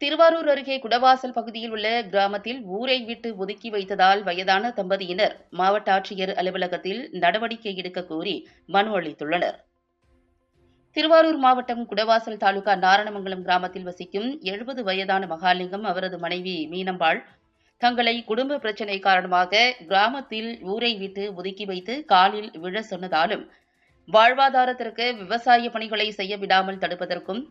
திருவாரூர் அருகே குடவாசல் பகுதியில் உள்ள கிராமத்தில் ஊரை விட்டு ஒதுக்கி வைத்ததால் வயதான தம்பதியினர் மாவட்ட ஆட்சியர் அலுவலகத்தில் நடவடிக்கை எடுக்க கோரி மனு அளித்துள்ளனர். திருவாரூர் மாவட்டம் குடவாசல் தாலுகா நாரணமங்கலம் கிராமத்தில் வசிக்கும் எழுபது வயதான மகாலிங்கம் அவரது மனைவி மீனம்பாள் தங்களை குடும்ப பிரச்சினை காரணமாக கிராமத்தில் ஊரை விட்டு ஒதுக்கி வைத்து காலில் விழ சொன்னதாலும் வாழ்வாதாரத்திற்கு விவசாய பணிகளை செய்ய விடாமல் தடுப்பதற்கும்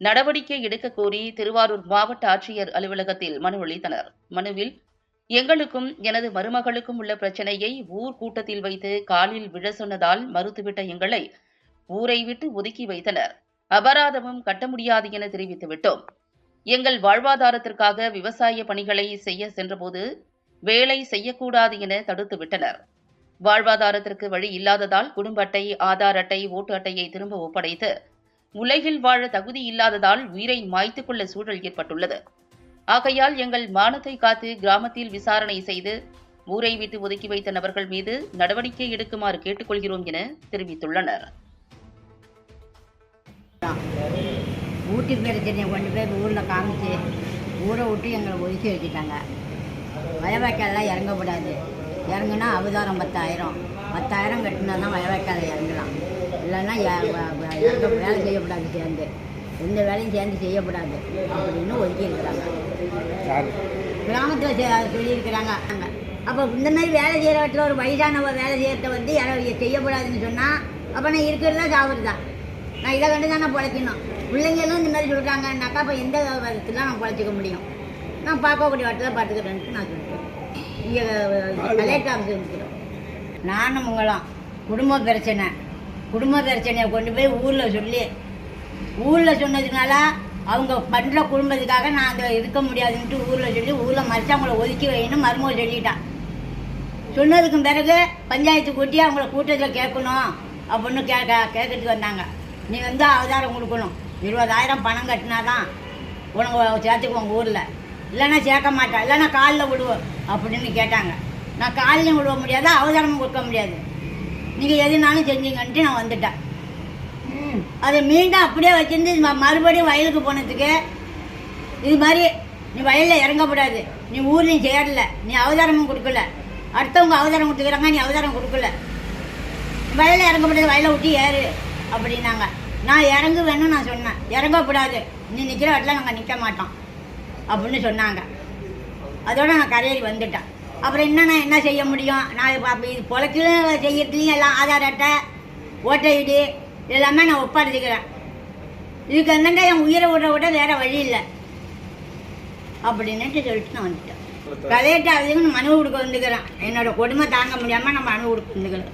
நடவடிக்கை எடுக்க கோரி திருவாரூர் மாவட்ட ஆட்சியர் அலுவலகத்தில் மனு அளித்தனர். மனுவில் எங்களுக்கும் எனது மருமகளுக்கும் உள்ள பிரச்சனையை ஊர் கூட்டத்தில் வைத்து காலில் விழ சொன்னதால் மறுத்துவிட்ட எங்களை ஊரை விட்டு ஒதுக்கி வைத்தனர். அபராதமும் கட்ட முடியாது என தெரிவித்துவிட்டோம் எங்கள் வாழ்வாதாரத்திற்காக விவசாய பணிகளை செய்ய சென்றபோது வேலை செய்யக்கூடாது என தடுத்து விட்டனர். வாழ்வாதாரத்திற்கு வழி இல்லாததால் குடும்ப அட்டை ஆதார் அட்டை ஓட்டு அட்டையை திரும்ப ஒப்படைத்து உலகில் வாழ தகுதி இல்லாததால் உயிரை மாய்த்துக் கொள்ள சூழல் ஏற்பட்டுள்ளது. ஆகையால் எங்கள் மானத்தை காத்து கிராமத்தில் விசாரணை செய்து ஊரை விட்டு ஒதுக்கி வைத்த நபர்கள் மீது நடவடிக்கை எடுக்குமாறு கேட்டுக்கொள்கிறோம் என தெரிவித்துள்ளனர். ஊட்டி பிரச்சனையை கொண்டு பேர் ஊரில் காமிச்சு ஊரை விட்டு எங்களை ஒதுக்கி வச்சுட்டாங்க. வயவாய்க்காலெலாம் இறங்கக்கூடாது. இறங்குனா அவதாரம் பத்தாயிரம். பத்தாயிரம் கட்டினா தான் வயவாய்க்கால இறங்கலாம். இல்லைன்னா ய- வ- வ- இறங்க வேலை செய்யக்கூடாது சேர்ந்து. எந்த வேலையும் சேர்ந்து செய்யக்கூடாது அப்படின்னு ஒதுக்கி இருக்கிறாங்க கிராமத்தில் சொல்லியிருக்கிறாங்க. அப்போ இந்த மாதிரி வேலை செய்கிற இடத்துல ஒரு வயசானவ வேலை செய்யறத வந்து யாரோ செய்யக்கூடாதுன்னு சொன்னால் அப்போ நான் இருக்கிறதா சாப்பிடுதா நான் இதை கண்டு தான் நான் பிழைக்கணும் பிள்ளைங்களும் இந்த மாதிரி சொல்கிறாங்கன்னாக்கா அப்போ எந்த விதத்தில் நான் பிழைச்சிக்க முடியும்? நான் பார்க்கக்கூடிய இடத்துல பார்த்துக்கிறேன்ட்டு நான் சொல்லிட்டேன் இங்கே கலெக்டர் ஆஃபீஸ் இருக்கிறோம் நானும் உங்களாம் குடும்ப பிரச்சனை. குடும்ப பிரச்சனையை கொண்டு போய் ஊரில் சொல்லி ஊரில் சொன்னதுனால அவங்க பண்ணுற குடும்பத்துக்காக நான் அதை இருக்க முடியாதுன்ட்டு ஊரில் சொல்லி ஊரில் மறைச்சவங்கள ஒதுக்கி வைன்னு மருமக சொல்லிட்டான் சொன்னதுக்கு பிறகு பஞ்சாயத்து கூட்டி அவங்கள கூட்டத்தில் கேட்கணும் அப்படின்னு கேட்க கேட்கறதுக்கு வந்தாங்க. நீ வந்து ஆதாரம் கொடுக்கணும். இருபதாயிரம் பணம் கட்டினாதான் உனக்கு சேர்த்துக்குவோம் ஊரில். இல்லைன்னா சேர்க்க மாட்டேன் இல்லைன்னா காலில் விடுவோம் அப்படின்னு கேட்டாங்க. நான் காலிலையும் விடுவ முடியாது அவதாரமும் கொடுக்க முடியாது. நீங்கள் எதுனாலும் செஞ்சீங்கன்ட்டு நான் வந்துட்டேன். அதை மீண்டும் அப்படியே வச்சிருந்து மறுபடியும் வயலுக்கு போனதுக்கு இது மாதிரி நீ வயலில் இறங்கக்கூடாது. நீ ஊர்லையும் சேரல. நீ அவதாரமும் கொடுக்கல. அடுத்தவங்க அவதாரம் கொடுத்துக்கிறாங்க நீ அவதாரம் கொடுக்கல. வயலில் இறங்கக்கூடாது வயலை விட்டு ஏறு அப்படின்னாங்க. நான் இறங்குவேன்னு நான் சொன்னேன். இறங்கக்கூடாது. நீ நிற்கிற இடத்துல நாங்கள் நிற்க மாட்டோம் அப்படின்னு சொன்னாங்க. அதோட நான் கரையேறி வந்துட்டேன். அப்புறம் என்ன நான் என்ன செய்ய முடியும்? நான் அப்படி இது பொழைக்கலும் செய்யறதுலையும் எல்லாம் ஆதார் அட்டை ஓட்டை ஐடி எல்லாமே நான் ஒப்படைச்சிக்கிறேன். இதுக்கு என்னண்டா என் உயிரை விட விட வேற வழி இல்லை. அப்படின்னுட்டு சொல்லிட்டு நான் வந்துட்டேன். கலையிட்ட அதுக்கு மனு கொடுக்க வந்துக்கிறேன். என்னோட கொடுமை தாங்க முடியாமல் நான் மனு கொடுக்க வந்துக்கிறேன்